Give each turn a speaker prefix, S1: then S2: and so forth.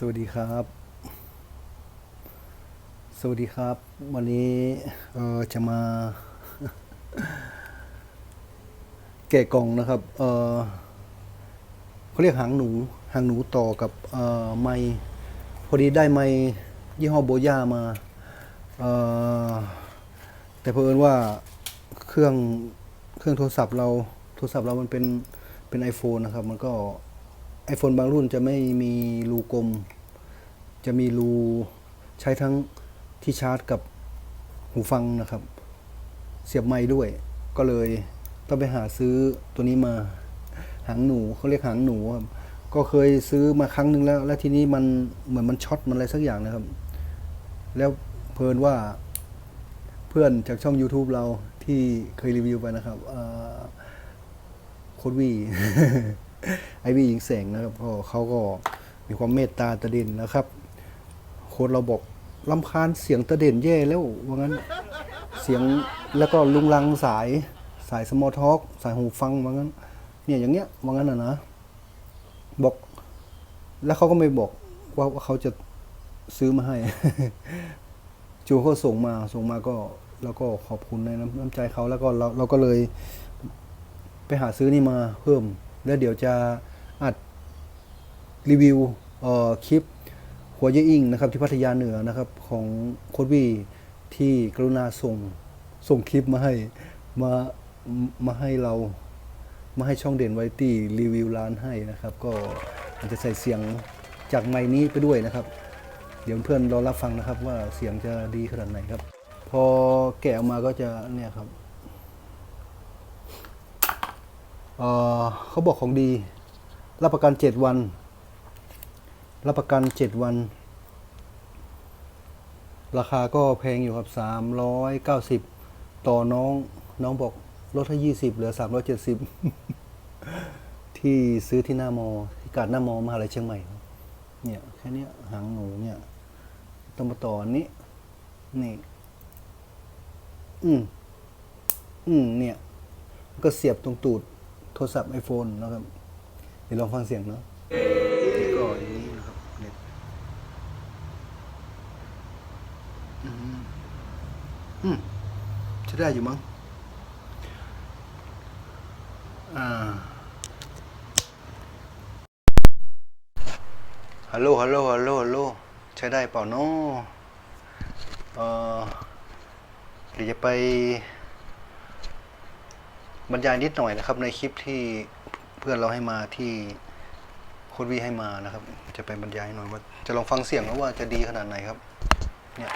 S1: สวัสดีครับ สวัสดีครับ วันนี้เออจะมาแกะกล่องนะครับเออเขาเรียกหางหนูหางหนูต่อกับเออไม้พอดีได้ไม้ยี่ห้อโบย่ามาเออแต่เผอิญว่าเครื่องเครื่องโทรศัพท์เราโทรศัพท์เรามันเป็นเป็น iPhone นะครับ มันก็ iPhone บางรุ่นจะไม่มีรูกลม จะมีรูใช้ทั้งที่ชาร์จกับหูฟังนะครับ เสียบไม้ด้วย ก็เลยต้องไปหาซื้อตัวนี้มาหางหนูเขาเรียกหางหนูครับก็เคยซื้อมาครั้งหนึ่งแล้ว แล้วทีนี้มันเหมือนมันช็อตมันอะไรสักอย่างนะครับ แล้วเพลินว่าเพื่อนจากช่อง YouTube เราที่เคยรีวิวไปนะครับโคดวี ไอวี่หญิงแสงนะครับก็เขาก็มีความเมตตาตะเด่นนะครับโค้ดเราบอกลำคาญเสียงตะเด่นแย่แล้วว่างั้นเสียงแล้วก็ลุงลังสายสายสมอทอกสายหูฟังว่างั้น เนี่ยอย่างเงี้ยว่างั้นนะนะบอก แล้วเขาก็ไม่บอกว่าเขาจะซื้อมาให้ จูเขาส่งมาส่งมาก็แล้วก็ขอบคุณในน้ำใจเขาแล้วก็เราเราก็เลย ไปหาซื้อนี่มาเพิ่ม แล้วเดี๋ยวจะอัดรีวิวคลิปหัวเยอิงนะครับที่พัทยาเหนือนะครับของโคดวีที่กรุณาส่งส่งคลิปมาให้มามาให้เรามาให้ช่องเด่นไวตี้รีวิวร้านให้นะครับ ก็อาจจะใส่เสียงจากไมค์นี้ไปด้วยนะครับ เดี๋ยวเพื่อนรอรับฟังนะครับว่าเสียงจะดีขนาดไหนครับ พอแกะออกมาก็จะเนี่ยครับ เเขาบอกของดี รับประกันเจ็ดวัน รับประกันเจ็ดวัน ราคาก็แพงอยู่ครับสามร้อยเก้าสิบต่อน้องน้องบอกลดให้ยี่สิบเหลือสามร้อยเจ็ดสิบที่ซื้อที่หน้ามอที่กาดหน้ามอมหาลัยเชียงใหม่เนี่ยแค่นี้หางหนูเนี่ยต้องมาต่ออันนี้นี่ อืม อืม เนี่ย ก็เสียบตรงตูด โทรศัพท์ไอโฟนนะครับ เดี๋ยวลองฟังเสียงเนาะนี่ก็อย่างนี้นะครับเน็ตอืมอืมใช้ได้อยู่มั้งอ่าฮัลโหลฮัลโหลฮัลโหลฮัลโหลใช้ได้เปล่าเนาะเออเดี๋ยวจะไป บรรยายนิดหน่อยนะครับ ในคลิปที่เพื่อนเราให้มาที่โค้ดวีให้มานะครับ จะไปบรรยายหน่อยว่าจะลองฟังเสียงแล้วว่าจะดีขนาดไหนครับเนี่ย